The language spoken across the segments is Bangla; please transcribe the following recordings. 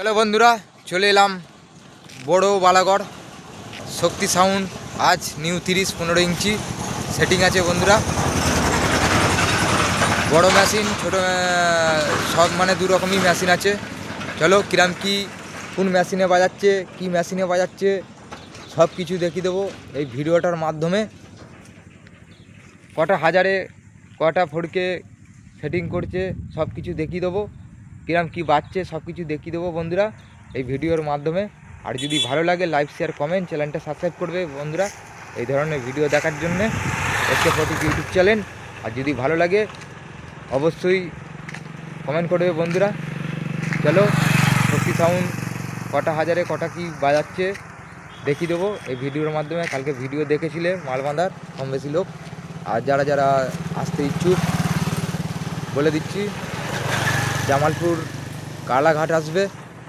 হ্যালো বন্ধুরা, চলে এলাম বড় বালাগড় শক্তি সাউন্ড আজ নিউ তিরিশ পনেরো ইঞ্চি সেটিং আছে বন্ধুরা। বড় মেশিন ছোট সব মানে দু রকমই মেশিন আছে। চলো কিরাম কি, কোন মেশিনে বাজাচ্ছে, কি মেশিনে বাজাচ্ছে, সব কিছু দেখিয়ে দেবো এই ভিডিওটার মাধ্যমে। কটা হাজারে, কটা ফোরকে সেটিং করছে, সব কিছু দেখিয়ে দেবো। কিরাম কি বাজছে সব কিছু দেখিয়ে দেবো বন্ধুরা এই ভিডিওর মাধ্যমে। আর যদি ভালো লাগে লাইক শেয়ার কমেন্ট চ্যানেলটা সাবস্ক্রাইব করবে বন্ধুরা এই ধরনের ভিডিও দেখার জন্যে S K Fatik YouTube channel আর যদি ভালো লাগে, অবশ্যই কমেন্ট করবে বন্ধুরা। চলো শক্তি সাউন্ড কটা হাজারে, কটা কি বাজাচ্ছে দেখিয়ে দেবো। এই ভিডিওর মাধ্যমে কালকে ভিডিও দেখেছিলে মালবাঁধার কম বেশি লোক। আর যারা যারা আসতে ইচ্ছুক, বলে দিচ্ছি। জামালপুর কালাঘাট আসবে।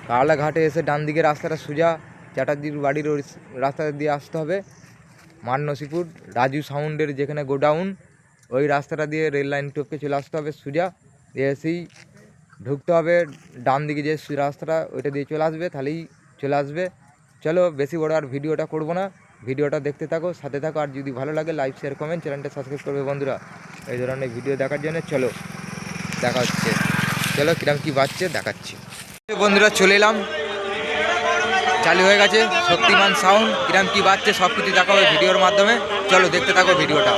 কালাঘাটে এসে ডান দিকে রাস্তাটা সোজা, চ্যাটার্জির বাড়ির ওই রাস্তা দিয়ে আসতে হবে। মান নসিপুর রাজু সাউন্ডের যেখানে গোডাউন, ওই রাস্তাটা দিয়ে রেল লাইন টপকে চলে আসতে হবে সোজা। এসেই ঢুকতে হবে। ডান দিকে যে রাস্তাটা, ওইটা দিয়ে চলে আসবে, তাহলেই চলে আসবে। চলো, বেশি বড় আর ভিডিওটা করব না। ভিডিওটা দেখতে থাকো, সাথে থাকো, আর যদি ভালো লাগে, লাইক শেয়ার কমেন্ট চ্যানেলটা সাবস্ক্রাইব করবে বন্ধুরা। এই ধরনের ভিডিও দেখার জন্য চলো, দেখা হচ্ছে। চলো কিরম কি বাজছে, দেখাচ্ছি। বন্ধুরা, চলে এলাম। চালু হয়ে গেছে, শক্তিমান সাউন্ড কিরম কি বাজছে সব কিছু দেখাবো ভিডিওর মাধ্যমে। চলো, দেখতে থাকো ভিডিওটা।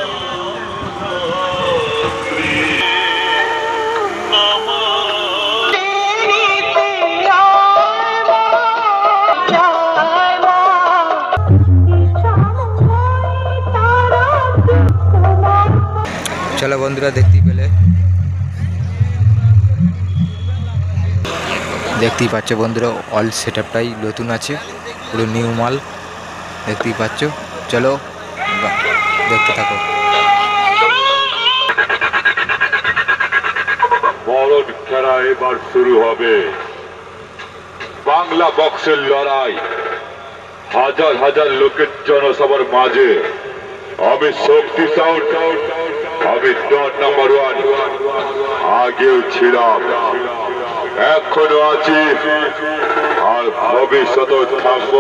চলো বন্ধুরা, দেখতেই পেলে। দেখতেই পাচ্ছ বন্ধুরা অল সেট আপটাই নতুন আছে, পুরো নিউ মাল, দেখতেই পাচ্ছ। চলো দেখতে থাকো। এবার শুরু হবে। বাংলা বক্সের লড়াই। হাজার হাজার লোকের জনসভার মাঝে। আমি শক্তি আমি ডট নাম্বার ওয়ান আগেও ছিলাম। এখনও আছি। আর ভবিষ্যতেও থাকব।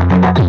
Thank